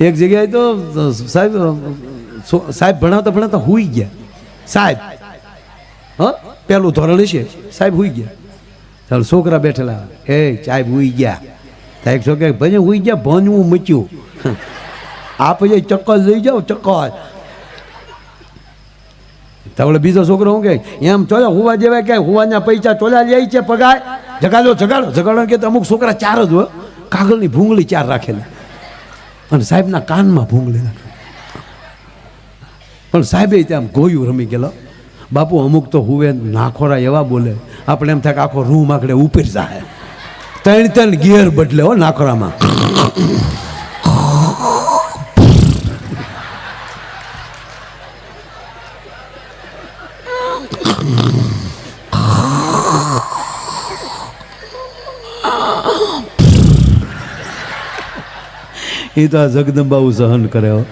એક જગ્યાએ તો સાહેબ સાહેબ ભણાવતા ભણાવતા હુઈ ગયા. સાહેબ, હ? પેલું ધોરણ છે સાહેબ હુઈ ગયા. ચાલો, છોકરા બેઠેલા. એ, સાહેબ હુઈ ગયા. સાહેબ છોકરા ભજે હુઈ ગયા, ભણવું મચ્યું. આ પછી ચક્કર લઈ જાઓ, ચક્કર. તો બીજો છોકરો શું કે એમ ચોલા હુવા જેવા કે હુવાના પૈસા ચોલા લે છે પગાર? જગાડો જગાડો. જગાડો કે અમુક છોકરા ચાર જ હોય. કાગળની ભૂંગળી ચાર રાખેલી. અને સાહેબના કાનમાં ભૂંગળી નાખે પણ સાહેબે ત્યાં ગોયું રમી ગયેલો. બાપુ, અમુક તો હુવે નાખોરા એવા બોલે. આપણે એમ થાય કે આખો રૂમ આખડે ઉપર જાય. ત્રણ ત્રણ ગિયર બદલે હો નાખોરામાં. એ તો આ જગદંબાઉ સહન કર્યો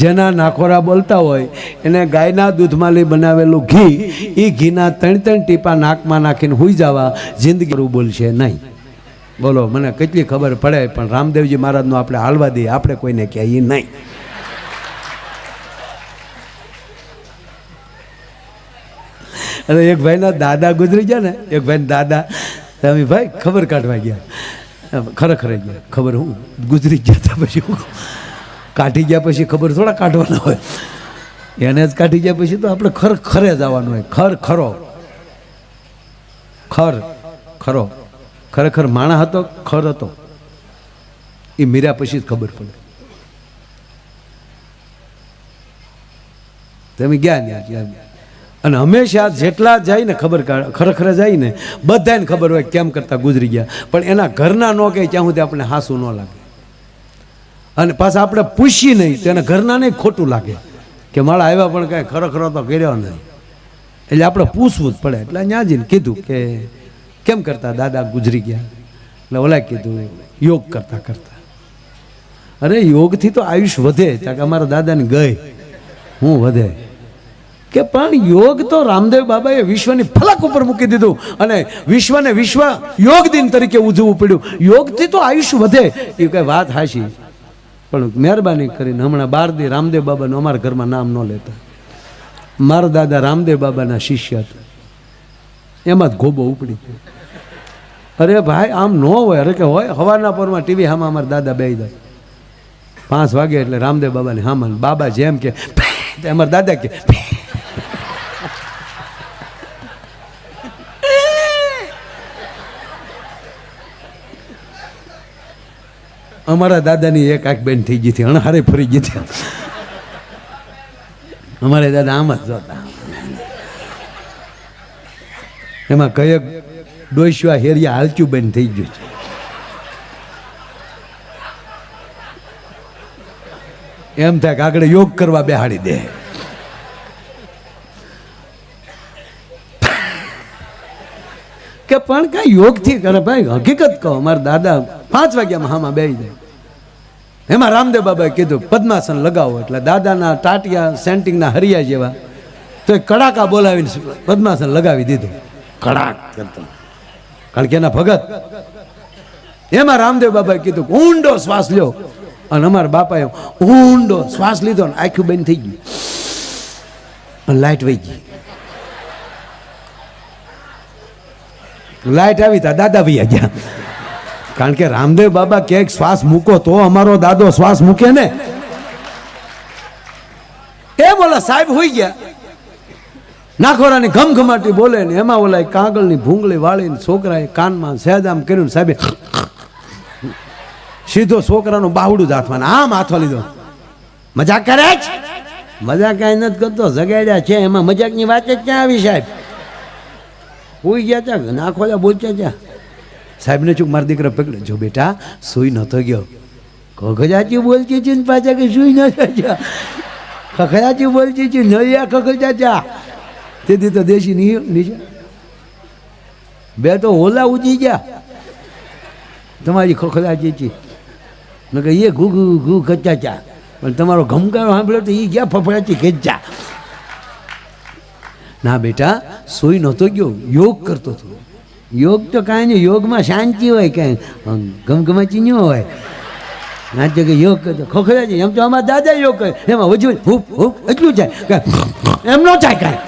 જેના નાખોરા બોલતા હોય, એને ગાયના દૂધમાંથી બનાવેલું ઘી એ ઘીના ત્રણ ત્રણ ટીપા નાકમાં નાખીને હુઈ જવા જિંદગી બોલશે નહીં. બોલો, મને કેટલી ખબર પડે, પણ રામદેવજી મહારાજનું આપણે હાલવા દઈએ, આપણે કોઈને કહીએ નહીં. અરે એક ભાઈના દાદા ગુજરી ગયા ને, એક ભાઈ દાદા તમે ભાઈ ખબર કાઢવા ગયા. ખરેખર ગયા. ખબર હું? ગુજરી ગયા હતા પછી હું. કાઢી ગયા પછી ખબર થોડા કાઢવાના હોય. એને જ કાઢી ગયા પછી તો આપણે ખર ખરે જવાનું હોય. ખર ખરો. ખર ખરો. ખરેખર માણા હતો, ખર હતો. એ મીરા પછી જ ખબર પડે. તમે ગયા ત્યાં ગયા અને હંમેશા જેટલા જાય ને ખબર ખરેખર જાય ને બધાને ખબર હોય કેમ કરતાં ગુજરી ગયા. પણ એના ઘરના ન કહે ત્યાં સુધી આપણે હાસું ન લાગે. અને પાછા આપણે પૂછીએ નહીં તો એના નહીં ખોટું લાગે. કે મારા આવ્યા પણ કાંઈ ખરેખર તો કર્યો નહીં. એટલે આપણે પૂછવું જ પડે. એટલે ત્યાં જઈને કીધું કે કેમ કરતા દાદા ગુજરી ગયા? એટલે ઓલા કીધું, યોગ કરતા કરતા. અરે યોગથી તો આયુષ વધે. ત્યાં કે અમારા દાદાને ગઈ. હું વધે. કે પણ યોગ તો રામદેવ બાબાએ વિશ્વની ફલક ઉપર મૂકી દીધું અને વિશ્વને વિશ્વ યોગ દિન તરીકે ઉજવવું પડ્યું. યોગથી તો આયુષ્ય વધે. એ કઈ વાત હાશી પણ મહેરબાની કરીને હમણાં બાર દી રામદેવ બાબાનું અમારા ઘરમાં નામ ન લેતા. મારા દાદા રામદેવ બાબાના શિષ્ય હતા. એમાં જ ગોબો ઉપડી અરે ભાઈ, આમ ન હોય. અરે કે હોય હવાના પરમાં ટીવી હામાં અમારા દાદા બે જાય. પાંચ વાગે એટલે રામદેવ બાબાની હામાં બાબા જેમ કે અમારા દાદા કે અમારા દાદાની એક આંખ બેન થઈ ગઈ હતી અણહારે ફરી ગઈ હતી. અમારે દાદા આમ જ જોતા. એમાં કયક ડોસવા હેરિયા હાલચું બેન થઈ ગયું છે. એમ થાય કે આગળ યોગ કરવા બેહાડી દે. કે પણ કઈ યોગથી કરે, ભાઈ હકીકત કહો, અમારા દાદા પાંચ વાગ્યામાં હામાં બેસી જાય. એમાં રામદેવ બાબાએ કીધું પદ્માસન લગાવો. એટલે દાદાના ટાટિયા સેન્ટિંગના હરિયા જેવા. તો એ કડાકા બોલાવીને પદ્માસન લગાવી દીધું. કડાક કરતો. કારણ કે એના ભગત. એમાં રામદેવ બાબાએ કીધું ઊંડો શ્વાસ લ્યો. અને અમારા બાપાએ ઊંડો શ્વાસ લીધો ને આખું બંધ થઈ ગયું. અને લાઈટ વહી ગઈ. લાઈટ આવી તા દાદા ભાઈ ગયા. કારણ કે રામદેવ બાબા ક્યાંક શ્વાસ મૂકો તો અમારો દાદો શ્વાસ મૂકે ને. એ બોલા, સાહેબ, હોઈ ગયા. નાખોરાની ઘમઘમાટી બોલે ને એમાં ઓલા કાગળની ભૂંગળી વાળીને છોકરાએ કાનમાં સહેજામ કર્યું સાહેબે સીધો છોકરાનું બાવડું જ હાથમાં આમ હાથો લીધો. મજાક કરે છે મજાક કાંઈ નથી કરતો, જગાડ્યા છે. એમાં મજાકની વાત જ ક્યાં આવી સાહેબ? હોઈ ગયા ત્યાં નાખો જા બોલતા ત્યાં. સાહેબને ચૂક મારા દીકરા પકડે જો બેટા, સુઈ નતો ગયો. ખખજાચી બોલતી છે ને પાછા કે સુઈ ન જા ખખડાચી બોલતી છે નૈયા ખખજાચા તેથી તો દેશી નહીં નીચે. બે તો ઓલા ઉજી ગયા. તમારી ખખડાચી છે કે એ ઘુ ઘુ ઘુ ખચાચા. પણ તમારો ઘમકારો સાંભળ્યો તો એ ગયા ફફડાચી ખેંચા? ના બેટા, સોઈ નહોતો ગયો. યોગ કરતો હતો. યોગ તો કાંઈ નહીં, યોગમાં શાંતિ હોય કાંઈ. ગમગમાચી ન હોય. ના તો કે યોગ કરતો ખોખરા છે. એમ તો અમારા દાદા યોગ કરે. એમાં વજુ હુપ હુપ એટલું જાય કાંઈ એમ ન જાય કાંઈ.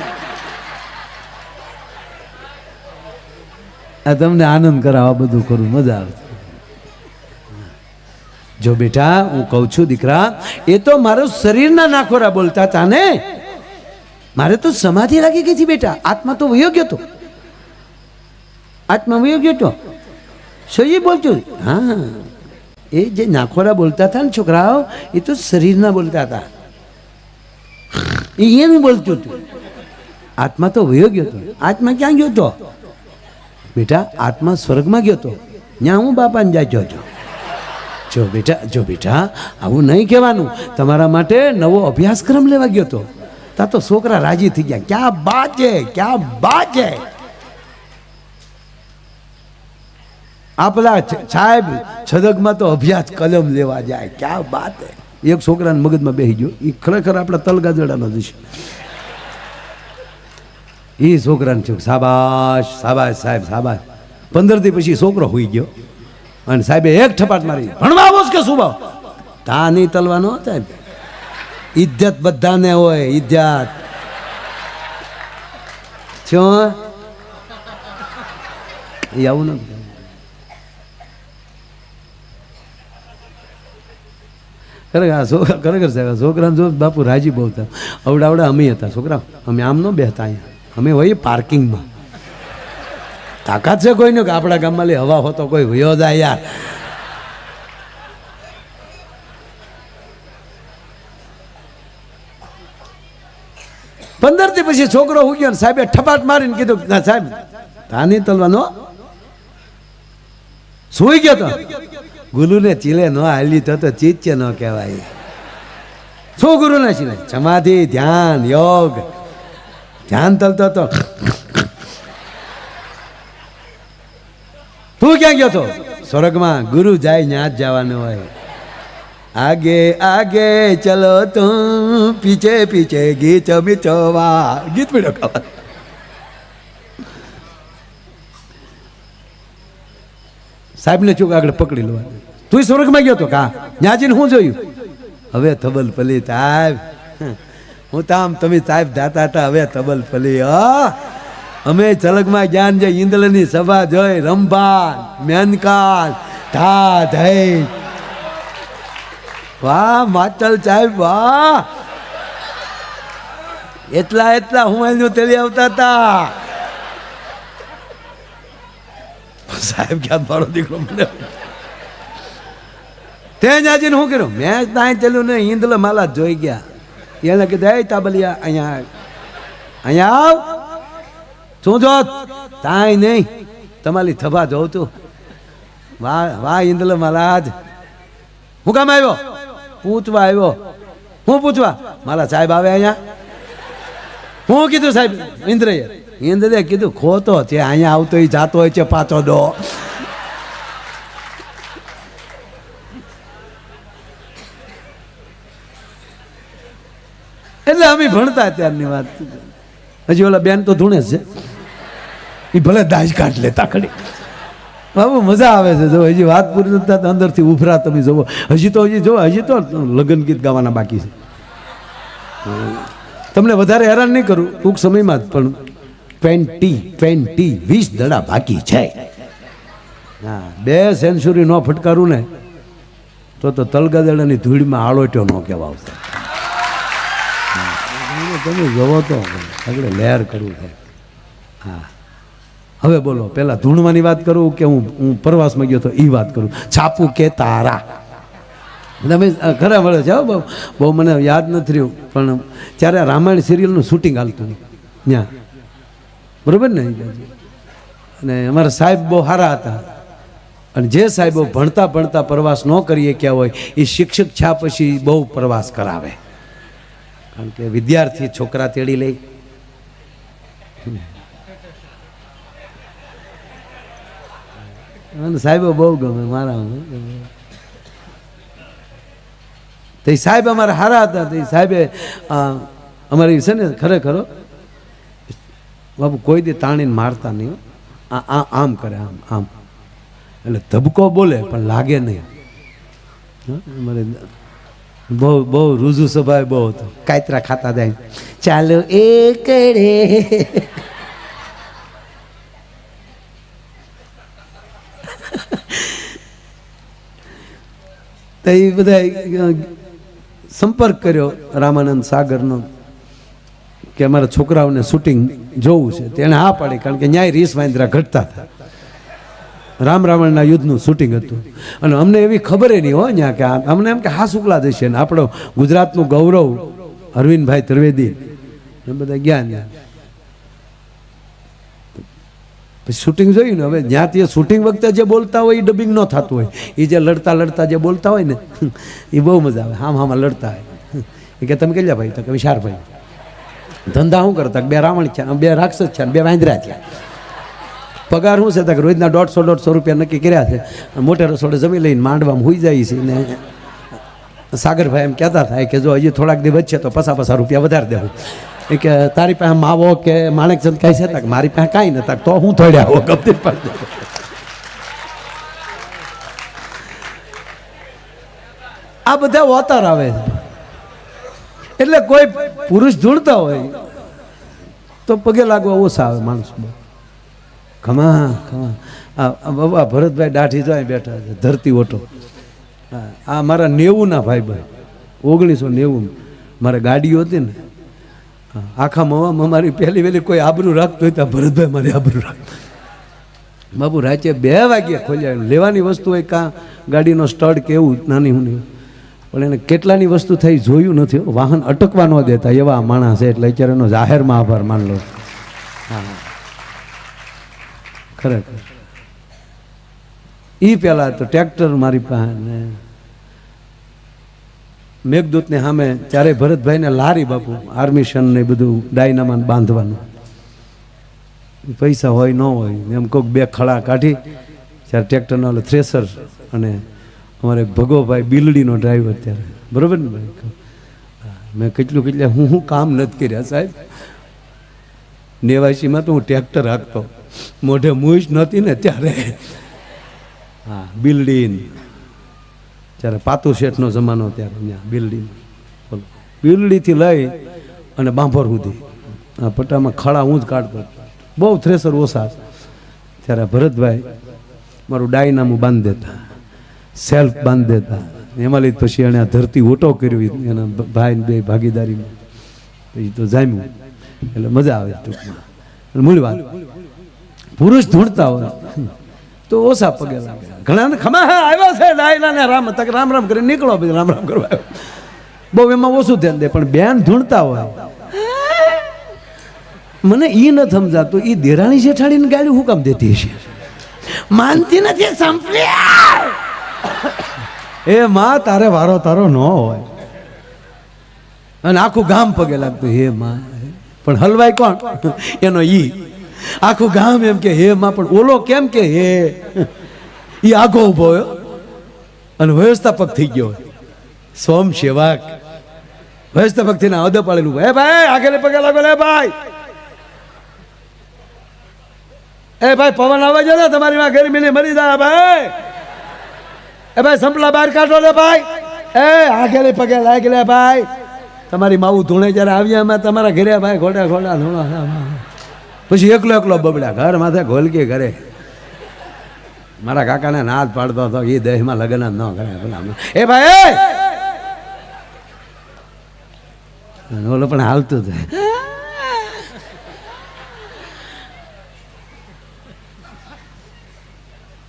આ તમને આનંદ કરાવવા બધું કરું, મજા આવે. જો બેટા, હું કહું છું દીકરા, એ તો મારો શરીરના નાખોરા બોલતા હતા ને. મારે તો સમાધિ લાગી ગઈ હતી બેટા. આત્મા તો વયો ગયો હતો આત્મા વયો ગયો તો સહી બોલતો. હા. એ જે નાખોરા બોલતા હતા ને છોકરાઓ, એ તો શરીરના બોલતા હતા. એ એનું બોલતું હતું. આત્મા તો વયો ગયો હતો આત્મા ક્યાં ગયો હતો બેટા, આત્મા સ્વર્ગમાં ગયો હતો ત્યાં હું બાપાને જાજો હતો જો. બેટા જો બેટા, આવું નહીં કહેવાનું. તમારા માટે નવો અભ્યાસક્રમ લેવા ગયો હતો તા તો છોકરા રાજી થઈ ગયા. ક્યાં છે? ક્યાં છે? આ પેલા સાહેબ, છદકમાં તો અભ્યાસ કલમ લેવા જાય. ક્યાં વાત એક છોકરાને મગજમાં બેસી ગયો. એ ખરેખર આપણા તલગાજડાનો જ છે. એ છોકરાને થયું સાબાશ સાબાશ સાહેબ સાબાશ પંદર દી પછી છોકરો હોઈ ગયો. અને સાહેબે એક ઠપાટ મારી ભણવા આવો કે શું ભાવ તા નહીં તલવાનો સાહેબ. ઇજ્જત બધાને હોય, ઇજ્જત. છો એ આવું નથી ખરેખર સાહેબ છોકરાને જો બાપુ રાજી બહુ હતા અવડા અવડા અમે હતા છોકરા. અમે આમ ન બેહતા અહીંયા. અમે હોઈએ પાર્કિંગમાં. તાકાત છે કોઈને કે આપણા ગામમાં લે હવા હોતો કોઈ વયો જાય યાર. પંદરથી પછી છોકરો હું ગયો સાહેબે ઠપાટ મારીને કીધું "ના, સાહેબ તાની તલવાનો સુઈ ગયો તો. ગુરુને ચીલે ન હાલી તો તો ચીત્ય ન કહેવાય. શું ગુરુને ચીલે? સમાધિ, ધ્યાન, યોગ. ધ્યાન તલતો તો. તું ક્યાં ગયો તો? સ્વર્ગમાં ગુરુ જાય ત્યાં જ જવાનું હોય. આગે આગે ચલો તું, પીછે પીછે ગીત મીઠવા ગીત પીડો ખાવા. સાહેબને ચૂક આગળ પકડી લો. તું સ્વર્ગમાં ગયો તો કા? ત્યાં હું જોયું? હવે તબલ પલી સાહેબ. હું તો આમ તમે સાહેબ જાતા હતા, હવે તબલ પલી, હા. અમે ચલકમાં જ્ઞાન જે ઇન્દ્રની સભા જોઈ, રંભાન, મેનકાન, ધા ધૈ વાહ માચલ સાહેબ, વાહ. એટલા એટલા હું તેલી આવતા હતા. સાહેબ ક્યાં મારો દીકરો મને તે જાજીને શું કર્યું? મેં ત્યાં ચેલું ને હિંદલ માલા જોઈ ગયા. એને કીધું, એ તાબલિયા, અહીંયા અહીંયા આવ? શું જો તાય નહીં. તમારી થભા જોઉં તું વાહ વાહ ઈંદલ મહારાજ. હું કામ આવ્યો? પૂછવા આવ્યો. હું પૂછવા? મારા સાહેબ આવે અહીંયા. હું કીધું સાહેબ ઇન્દ્રએ ઇન્દ્રએ કીધું, ખોતો છે, અહીંયા આવતો એ જાતો હોય છે પાછો દો. એટલે અમે ભણતા ત્યારની વાત. હજી ઓલા બેન તો ધૂણે છે. એ ભલે દાજ કાઢ લેતા ખડી બાબુ મજા આવે છે, જો હજી વાત પૂરી થતા, અંદરથી ઉભરા તમે જોવો. હજી તો હજી જો, હજી તો લગ્ન ગીત ગાવાના બાકી છે. તમને વધારે હેરાન નહીં કરું, ટૂંક સમયમાં જ, પણ ટ્વેન્ટી ટ્વેન્ટી, વીસ દડા બાકી છે. હા બે સેન્ચુરી ન ફટકારું ને, તો તો તલગાદડાની ધૂળમાં આળોટ્યો ન કહેવાય તમે જવો તો આગળ લહેર કરવું છે હા. હવે બોલો પહેલાં ધૂણવાની વાત કરું કે હું હું પ્રવાસમાં ગયો તો એ વાત કરું? છાપું કે તારા? તમે ખરા મળે છે બહુ બહુ મને યાદ નથી રહ્યું, પણ ત્યારે રામાયણ સિરિયલનું શૂટિંગ હાલતું ત્યાં. બરોબર ને અને અમારા સાહેબ બહુ સારા હતા. અને જે સાહેબો ભણતા ભણતા પ્રવાસ ન કરીએ ક્યાં હોય એ શિક્ષક છા પછી બહુ પ્રવાસ કરાવે. કારણ કે વિદ્યાર્થી છોકરા તેડી લઈ મને સાહેબો બહુ ગમે, મારા તે સાહેબ અમારા સારા હતા, તે સાહેબે અમારી છે ને ખરેખર બાપુ, કોઈ દી તાણીને મારતા નહીં આ આમ કરે, આમ આમ. એટલે ધબકો બોલે, પણ લાગે નહીં. બહુ બહુ રૂજુ સ્વભાવ બહુ હતો. કાયતરા ખાતા જાય. ચાલો એકડે તો એ બધા સંપર્ક કર્યો રામાનંદ સાગરનો. કે અમારા છોકરાઓને શૂટિંગ જોવું છે. તેણે હા પાડી, કારણ કે ન્યાય રીસ વાંદરા ઘટતા હતા. રામ રાવણના યુદ્ધનું શૂટિંગ હતું. અને અમને એવી ખબર નહીં હોય ત્યાં કે અમને એમ કે હા શુક્લા દેશે ને આપણો ગુજરાતનું ગૌરવ અરવિંદભાઈ ત્રિવેદી. એ બધા ગયા ત્યાં પછી શૂટિંગ જોયું ને, હવે જ્યાંથી શૂટિંગ વખતે જે બોલતા હોય એ ડબિંગ ન થતું હોય. એ જે લડતા લડતા જે બોલતા હોય ને, એ બહુ મજા આવે. હામ હામાં લડતા હોય. એ કે, તમે કેટલા ભાઈ? તો કે વિશારભાઈ ધંધા શું કરતા? બે રાવણ છે બે રાક્ષસ છે બે વાંદરા છે પગાર શું છે? તો રોજના દોઢસો દોઢસો રૂપિયા નક્કી કર્યા છે. મોટે રસોડે જમી લઈને માંડવામાં હોઈ જાય છે ને. સાગરભાઈ એમ કહેતા થાય કે જો હજી થોડાક દિવસ છે તો પસા પસા રૂપિયા વધારે દેવું. એ કે તારી પાસે માવો કે માણેકચંદ કાંઈ છે? તક મારી પાસે કાંઈ નતા તો હું થોડ્યા આવો ગમતી પાસે આ બધા વોતર આવે છે. એટલે કોઈ પુરુષ જોડતા હોય તો પગે લાગવા ઓછા આવે માણસો ખમા ખમા. બાબા ભરતભાઈ દાઢી જાય બેઠા છે, ધરતી ઓટો. આ મારા નેવુંના ભાઈ ભાઈ ઓગણીસો નેવું મારે ગાડીઓ હતી ને. આખા મવામાં મારી પહેલી વહેલી કોઈ આબરું રાખતું હોય ત્યાં ભરતભાઈ મારી આબરું રાખતું. બાબુ રાચે બે વાગ્યે ખોલ્યા, લેવાની વસ્તુ હોય કાં ગાડીનો સ્ટડ કેવું નાની હું પણ એને કેટલાની વસ્તુ થઈ જોયું નથી વાહન અટકવા ન દેતા એવા માણસ એટલે અત્યારે એનો જાહેરમાં આભાર માન લો. હા ખરેખર. એ પહેલાં તો ટ્રેક્ટર મારી પાસે મેઘદૂતને સામે ત્યારે ભરતભાઈને લારી બાપુ આર્મિશન ને બધું ડાયનામાં બાંધવાનું. પૈસા હોય, ન હોય, એમ કોઈક બે ખડા કાઢી ત્યારે ટ્રેક્ટરનો થ્રેસર અને અમારે ભગોભાઈ બિલડીનો ડ્રાઈવર ત્યારે. બરાબર ને ભાઈ? મેં કેટલું કેટલા, હું હું કામ નથી કર્યા સાહેબ. નેવાસીમાં તો હું ટ્રેક્ટર હાંકતો. મોઢે મૂઈશ નહોતી ને ત્યારે. હા, બિલ્ડીન. જ્યારે પાતુ શેઠનો જમાનો ત્યારે ત્યાં બિલ્ડીન. બોલો. બિલ્ડીથી લઈ અને બાંભર સુધી. આ પટ્ટામાં ખાડા હું જ કાઢતો. બહુ થ્રેસર ઓછા. ત્યારે ભરતભાઈ મારું ડાયનામું બાંધી દેતા. સેલ્ફ બાંધી દેતા. એમાં લીધ પછી એણે ધરતી ઓટો કર્યો એના ભાઈ બે ભાગીદારીમાં. પછી તો જામ્યું. એટલે મજા આવે ટૂંકમાં. મૂળ વાત, પુરુષ ધૂણતા હોય, તો ઓછા પગે લાગે. ઘણા ખમા, હા, આવ્યા છે ડાયલા ને રામ, તક રામ રામ કરી નીકળો, પછી રામ રામ કરવા બહુ એમાં ઓછું ધ્યાન દે, પણ બેન ધૂણતા હોય. મને ઈ ન સમજાતું, ઈ દેરાણી જેઠાણીને ગાડી હું કામ દેતી હશે? માનતી નથી, સંપલી એ માં, તારે વારો તારો ન હોય. અને આખું ગામ પગે લાગતું, હે માં પણ હલવાય કોણ? એનો ઈ. આખું ગામ એમ કે, હે માં, પણ ઓલો કેમ કે, હે. ઈ આગો ઊભો અને વ્યવસ્થાપક થઈ ગયો સોમ સેવક. વ્યવસ્થાપક થઈને અદે પાડેલું હે ભાઈ આગળ પગે લાગો લે, ભાઈ. એ ભાઈ, પવન આવે છે ને, તમારી માં ગરમીને મરી જાય, ભાઈ. એ ભાઈ સંપલા બહાર કાઢો ને ભાઈ. એ, આગેલે પગે લાગેલે ભાઈ. તમારી માવું ધૂણે જ્યારે આવ્યા અમે, તમારા ઘરે ભાઈ ઘોડા ઘોડા ધૂણા. પછી એકલો એકલો બબડ્યા ઘર માથે ઘોલકી ઘરે મારા કાકાને નાદ પાડતો હતો એ દેહમાં લગ્ન જ ન કરે. પેલા એ ભાઈ ઓલો પણ હાલતું જાય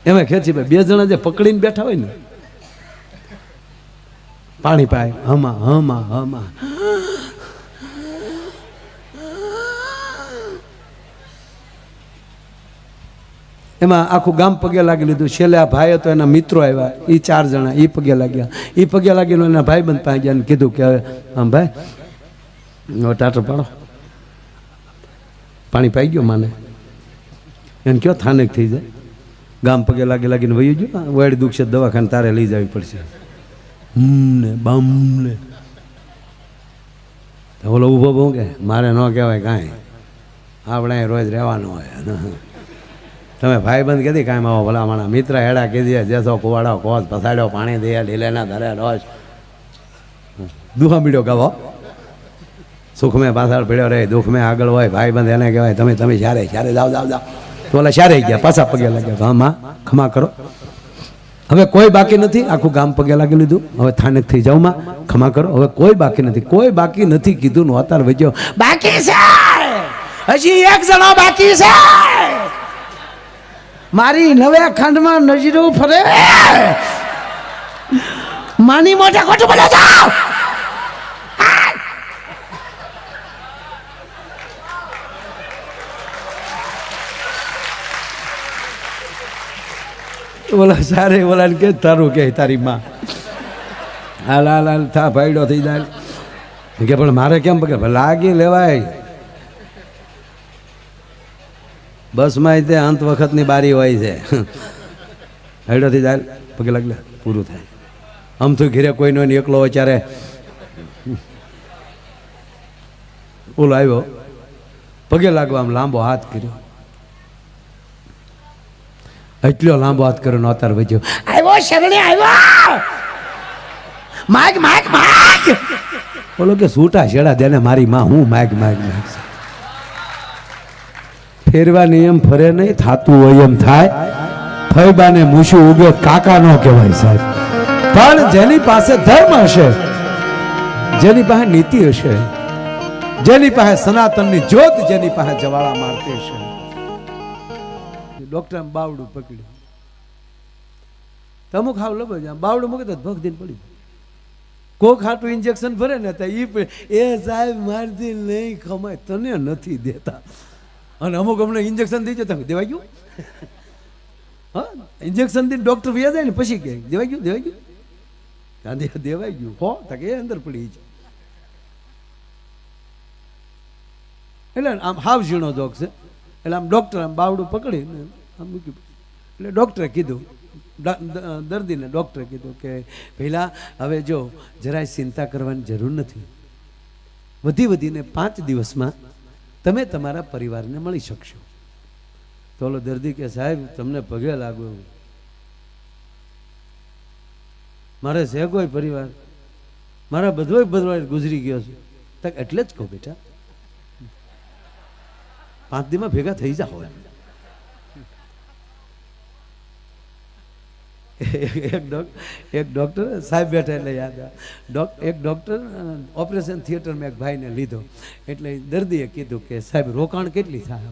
એમાં ખેંચી ભાઈ બે જણા જે પકડીને બેઠા હોય ને, પાણી પાય, હમા હમા હમા. એમાં આખું ગામ પગે લાગી લીધું. છેલ્લે આ ભાઈ હતો એના મિત્રો આવ્યા. એ ચાર જણા એ પગે લાગ્યા. એ પગે લાગીને એના ભાઈ બંધ પાસે ગયા કીધું કે હવે આમ ભાઈ ટાટર પાડો. પાણી પાઈ ગયો માને. એને કયો થાનેક થઈ જાય? ગામ પગે લાગી લાગીને વયું ગયો. વાડી દુખશે દવાખાને તારે લઈ જવી પડશે. હમ ને બમ ને તો ઓલો ઊભો બહુ કે, મારે ન કહેવાય કાંઈ. આપણે અહીં રોજ રહેવાનું હોય. તમે ભાઈબંધ કીધી કાંઈ આવો ભલા મારા મિત્ર હેડા કીધી જેસો કુવાડો, કોસ પસાડ્યો પાણી દે, લીલેના ધરે, રોજ. દુહા મીડ્યો ગાવો. સુખ મેં પાછળ પીડ્યો રહે દુઃખ મેં આગળ હોય, ભાઈબંધ એને કહેવાય, તમે તમે, જ્યારે જ્યારે જાઓ જાઓ જાઓ. ઓલા શારે ગયા, પાછા પગે લાગ્યા. ગામમાં ખમા કરો. હવે કોઈ બાકી નથી, આખું ગામ પગે લાગી લીધું. હવે થાનક થઈ જાઉં માં ખમા કરો. હવે કોઈ બાકી નથી. કોઈ બાકી નથી કીધું, નું અતાર વજ્યો બાકી છે! હજી એક જણો બાકી છે! મારી નવે ખંડમાં નજરો ફરે. માની મોઢે ખોટું બોલો જાઓ ઓલા સારે ઓલા કે તારું કે તારી માં. હાલ હાલ હાલ, થા, ભાઈડો થઈ જાય. કે, પણ મારે કેમ પકડ? લાગી લેવાય. બસમાં તે અંત વખતની બારી હોય છે. ભાઈડો થઈ જાય. પગે લાગલે પૂરું થાય. આમ તો ઘેરે કોઈનો એકલો હોય ત્યારે. ઓલો આવ્યો. પગે લાગવા આમ લાંબો હાથ કર્યો. એટલો લાંબો વાત કરો નોતાર વજો આવ્યો શરણે આવ્યો માગ માગ માગ! બોલો કે સૂટા છેડા દેને મારી માં, હું માગ માગ માગ. ફેરવા નિયમ ફરે નહીં, થાતું હોય એમ થાય. ફૈબાને મૂછું ઉગે, કાકા નો કહેવાય સાહેબ. પણ જેની પાસે ધર્મ હશે, જેની પાસે નીતિ હશે, જેની પાસે સનાતનની જ્યોત જેની પાસે જવાળા મારતી હશે ડોક્ટર બાવડું પકડ્યું. તો ખાવ લબો બાવડું મૂકે તો ભગ દિન પડી કોક હાટું ઇન્જેક્શન ભરે ને તો એ સાહેબ મારથી નહીં ખમાય, તને નથી દેતા. અને અમુક અમને ઇન્જેક્શન દીધું તમે દેવાઈ ગયું? હા? ઇન્જેક્શનથી ડોક્ટર વ્યા જાય ને પછી કે, દેવાઈ ગયું દેવાઈ ગયું? ગાંધી, દેવાઈ ગયું. હો, તો એ અંદર પડી છે. એટલે આમ હાવ ઝીણો જોગ છે. એટલે આમ ડૉક્ટર આમ બાવડું પકડીને આમ મૂક્યું. એટલે ડૉક્ટરે કીધું દર્દીને ડૉક્ટરે કીધું કે પહેલાં હવે જો જરાય ચિંતા કરવાની જરૂર નથી. વધી વધીને પાંચ દિવસમાં તમે તમારા પરિવારને મળી શકશો. તો ઓલો દર્દી કે, સાહેબ, તમને પગે લાગુ. મારે છે કોઈ પરિવાર? મારા બધો પરિવાર ગુજરી ગયો છે. તક એટલે જ કહો બેટા. પાંચ દીમાં ભેગા થઈ જાઓ એમ. એક એક ડૉક્ટર સાહેબ બેઠા એટલે યાદ. ડોક, એક ડૉક્ટર ઓપરેશન થિયેટરમાં એક ભાઈને લીધો. એટલે દર્દીએ કીધું કે, સાહેબ, રોકાણ કેટલી થાય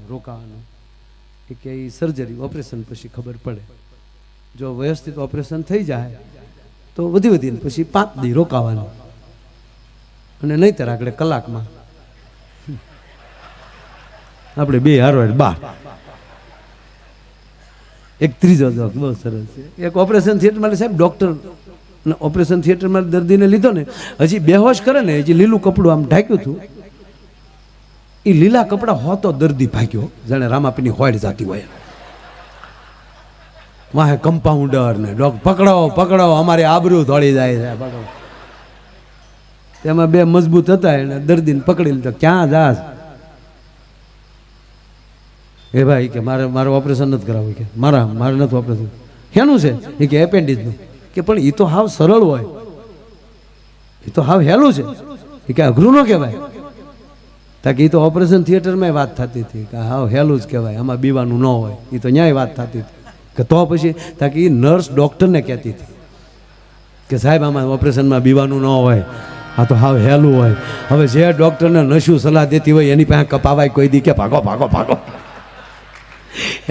એ કે એ સર્જરી ઓપરેશન પછી ખબર પડે. જો વ્યવસ્થિત ઓપરેશન થઈ જાય, તો વધી વધીને પછી પાંચ દી રોકાવાનું. અને નહીંતર આગળ કલાકમાં આપણે બે હારો બાર. એક ત્રીજો જોક બહુ સરસ છે. એક ઓપરેશન થિયેટરમાં સાહેબ ડૉક્ટર ઓપરેશન થિયેટરમાં દર્દીને લીધો ને, હજી બેહોશ કરે ને, હજી લીલું કપડું આમ ઢાંક્યું હતું. એ લીલા કપડા હોતો દર્દી ભાગ્યો, જાણે રામાપીની હોડ જાતી હોય. વાહે કમ્પાઉન્ડર ને, ડોક, પકડાવો પકડાવો, અમારી આબરૂ ધોળી જાય છે પકડો તેમાં બે મજબૂત હતા એને દર્દીને પકડી લીધો ક્યાં જાસ એ ભાઈ કે મારે મારે ઓપરેશન નથી કરાવવું. કે મારા મારે નથી ઓપરેશન શેનું છે? એ કે એપેન્ડિસનું કે પણ એ તો હાવ સરળ હોય. એ તો હાવ હેલું છે. એ કે અઘરું ન કહેવાય. તાકે એ તો ઓપરેશન થિયેટરમાં વાત થતી હતી. કે હાવ હેલું જ કહેવાય. આમાં બીવાનું ન હોય. એ તો ન્યાય વાત થતી હતી. કે તો પછી તાકે એ નર્સ ડૉક્ટરને કહેતી હતી. કે સાહેબ, આમાં ઓપરેશનમાં બીવાનું ન હોય. આ તો હાવ હેલું હોય. હવે જે ડૉક્ટરને નશું સલાહ દેતી હોય, એની પાસે કપાવાય કોઈ દી. કે ભાગો ભાગો ભાગો.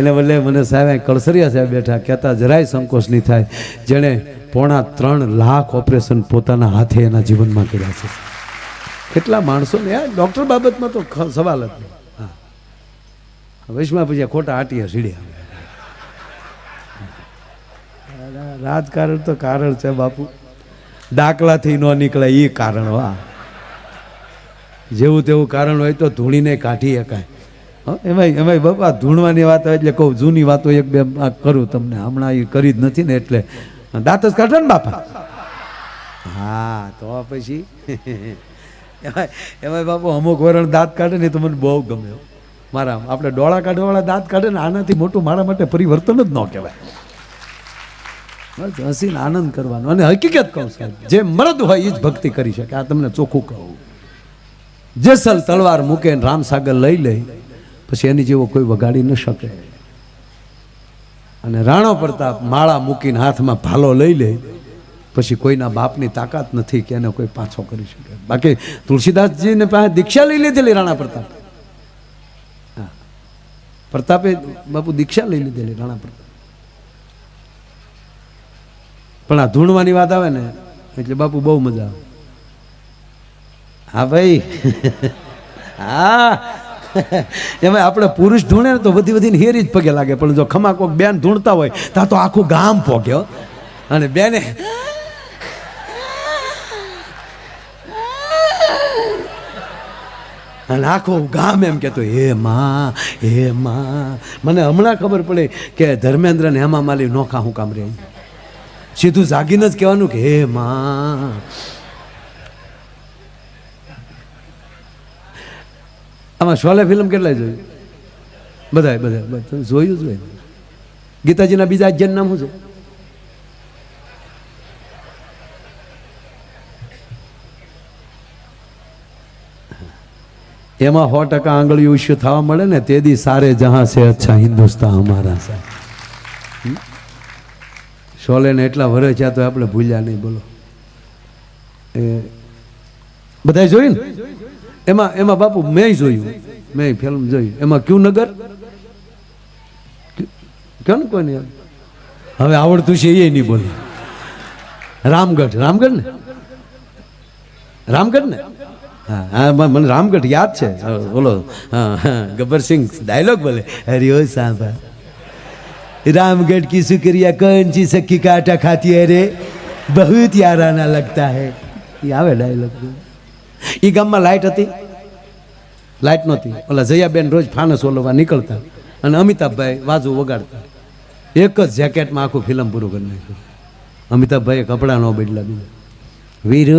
એને બદલે મને સાહેબ કળસરિયા સાહેબ બેઠા કહેતા જરાય સંકોચ નહીં થાય. જેણે પોણા ત્રણ લાખ ઓપરેશન પોતાના હાથે એના જીવનમાં કર્યા છે. કેટલા માણસો ને યાર ડૉક્ટર બાબતમાં તો સવાલ જ હા. વૈશ્વમાં પછી આ ખોટા આટીયા સીડ્યા. રાજકારણ તો કારણ છે બાપુ. દાખલાથી ન નીકળે એ કારણ વા જેવું તેવું કારણ હોય તો ધૂણીને કાઢી શકાય. એમાંય એમાંય બાપા, ધૂણવાની વાત હોય એટલે કહું, જૂની વાતો એક બે કરું તમને. હમણાં એ કરી જ નથી ને એટલે. દાંત જ કાઢો ને બાપા. હા, તો પછી. એમાંય બાપુ અમુક વરણ દાંત કાઢે ને તો મને બહુ ગમે હો. મારા આપણે ડોળા કાઢવાવાળા દાંત કાઢે ને આનાથી મોટું મારા માટે પરિવર્તન જ ન કહેવાય. બસ, હસીને આનંદ કરવાનો. અને હકીકત કહું સાહેબ, જે મરદ હોય એ જ ભક્તિ કરી શકે. આ તમને ચોખ્ખું કહું. જેસલ તલવાર મૂકે રામસાગર લઈ લે. પછી એની જેવો કોઈ વગાડી ન શકે. અને રાણો પ્રતાપ માળા મૂકીને હાથમાં ભાલો લઈ લે, પછી કોઈના બાપની તાકાત નથી કે એને કોઈ પાછો કરી શકે. બાકી તુલસીદાસજીને પાસે દીક્ષા લઈ લીધેલી રાણા પ્રતાપ. પ્રતાપે બાપુ દીક્ષા લઈ લીધેલી રાણા પ્રતાપ. પણ આ ધૂણવાની વાત આવે ને, એટલે બાપુ બહુ મજા આવે. હા ભાઈ. હા. એમાં આપણે પુરુષ ધૂણે તો વધી વધીને હેરી જ પગે લાગે. પણ જો ખમા કોક બેન ધૂણતા હોય ત્યાં તો આખું ગામ પોગ્યો અને બેને અને આખું ગામ એમ કહેતો, હે માં હે માં. મને હમણાં ખબર પડી કે ધર્મેન્દ્ર ને હેમા માલી નોખા હું કામ રહી સીધું જાગીને જ કહેવાનું કે, હે માં આમાં શોલે ફિલ્મ કેટલા જોયું બધા બધા જોયું જ હોય ગીતાજીના બીજા અજ્ઞાન નામ શું છે? એમાં સો ટકા આંગળીયું ઇસ્યુ થવા મળે ને તે દી સારે જહાં છે અચ્છા હિન્દુસ્તાન અમારા છે. હમ? શોલે ને એટલા વરે છે તો આપણે ભૂલ્યા નહીં, બોલો. એ, બધાય જોયું ને? એમાં એમાં બાપુ મેં જોયું મેં ફિલ્મ જોયું એમાં ક્યુ નગર કયો ને કોઈ નહીં હવે આવડતું છે એ નહીં બોલે રામગઢ રામગઢ ને રામગઢ ને હા હા મ- મને રામગઢ યાદ છે અ, બોલો હા હા ગબ્બરસિંહ ડાયલોગ બોલે હરિ ઓ સાંભા रामगढ़ की शुक्रिया कौन सी सखी का आटा खाती है रे बहुत याराना लगता है એ આવે ડાયલોગ એ ગામમાં લાઇટ હતી લાઇટ નહોતી. ઓલા જયાબેન રોજ ફાનસ ઓલવા નીકળતા અને અમિતાભભાઈ વાજુ વગાડતા. એક જ જેકેટમાં આખું ફિલ્મ પૂરું કરી નાખ્યું. અમિતાભભાઈએ કપડાં ન બદલા દીધા વીર.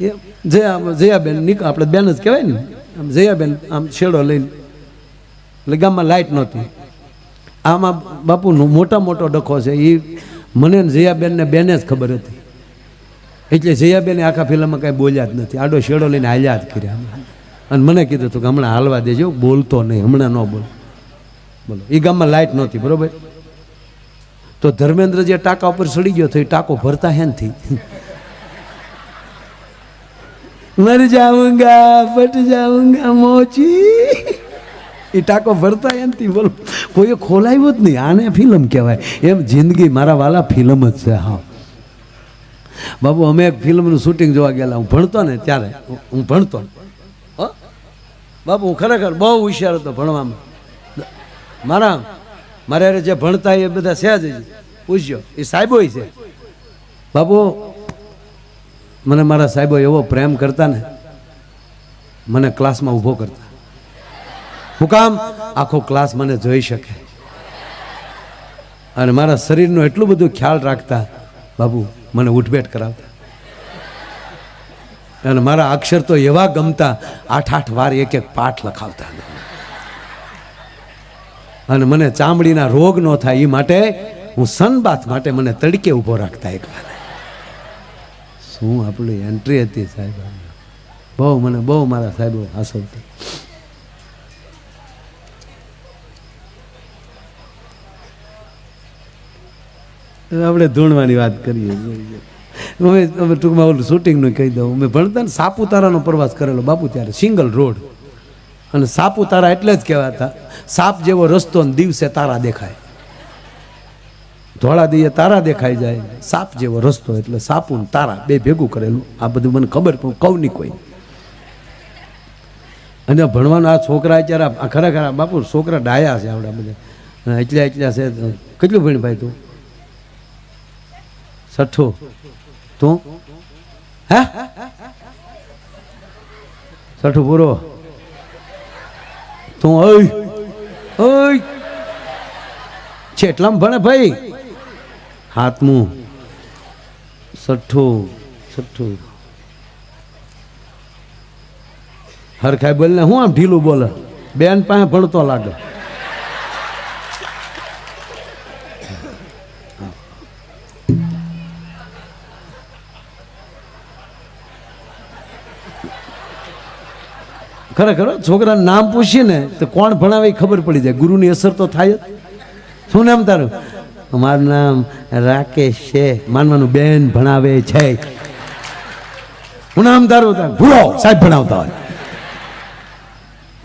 એ જયા જયાબેન નીકળ આપણે બેન જ કહેવાય ને. આમ જયાબેન આમ છેડો લઈને, એટલે ગામમાં લાઇટ નહોતી. આમાં બાપુનો મોટા મોટો ડખો છે. એ મને જયાબેનને બેને જ ખબર હતી. એટલે જયાબેને આખા ફિલ્મમાં કાંઈ બોલ્યા જ નથી. આડો શેડો લઈને હાલ્યા જ કર્યા અને મને કીધું હતું કે હમણાં હાલવા દેજો, બોલતો નહીં, હમણાં ન બોલ. બોલો. એ ગામમાં લાઇટ નહોતી, બરોબર? તો ધર્મેન્દ્ર જે ટાંકા ઉપર સડી ગયો તો એ ટાંકો ભરતા હેનથી મર જાઉંગા, ફટ જાઉંગા, મોચી. એ ટાંકો ભરતા એમથી બોલો. કોઈએ ખોલાવ્યું જ નહીં. આને ફિલ્મ કહેવાય. એમ જિંદગી મારા વાલા ફિલ્મ જ છે, હા. બાબુ અમે એક ફિલ્મનું શૂટિંગ જોવા ગયેલા. હું ભણતો ને ત્યારે. હું ભણતો હો? બાબુ હું ખરેખર બહુ હોશિયાર હતો ભણવામાં. મારા મારે જે ભણતા એ બધા છે જ પૂછ્યો એ સાહેબો છે. બાબુ મને મારા સાહેબો એવો પ્રેમ કરતા ને, મને ક્લાસમાં ઊભો કરતા. હું કામ? આખો ક્લાસ મને જોઈ શકે. અને મારા શરીરનો એટલું બધું ખ્યાલ રાખતા બાબુ મને ઉઠભેટ કરાવતા. અને મારા અક્ષર તો એવા ગમતા આઠ આઠ વાર એક એક પાઠ લખાવતા. અને મને ચામડીના રોગ ન થાય એ માટે હું સનબાથ માટે મને તડકે ઊભો રાખતા એક શું આપણી એન્ટ્રી હતી સાહેબ? બહુ મને, બહુ મારા સાહેબો હાસવતા આપણે ધૂણવાની વાત કરીએ. અમે અમે ટૂંકમાં ઓલું શૂટિંગનું કહી દઉં. અમે ભણતા ને સાપુતારાનો પ્રવાસ કરેલો બાપુ ત્યારે, સિંગલ રોડ. અને સાપુતારા એટલે જ કહેવાતા, સાપ જેવો રસ્તો ને દિવસે તારા દેખાય. ધોળા દઈએ તારા દેખાઈ જાય. સાપ જેવો રસ્તો એટલે સાપુ તારા, બે ભેગું કરેલું. આ બધું મને ખબર પણ કહું નહીં કોઈ. અને ભણવાના આ છોકરા અત્યારે ખરેખર બાપુ છોકરા ડાયા છે આપણા બધા. એટલા એટલા છે, કેટલું ભણ ભાઈ તું? છઠ્ઠું તું? હે? પૂરો. તું ઓય. ઓય. છે, એટલામાં ભણે ભાઈ. હાથમું. છઠ્ઠું છઠ્ઠું હરખાઈ બોલને હું આમ ઢીલું બોલે? બેન પાસે ભણતો લાગે. ખરેખર છોકરાનું નામ પૂછીએ ને તો કોણ ભણાવે એ ખબર પડી જાય. ગુરુની અસર તો થાય જ. શું નામ તારું? મારું નામ રાકેશ છે. માનવાનું બેન ભણાવે છે. હું નામ તારું? ભૂલો. સાહેબ ભણાવતા હોય.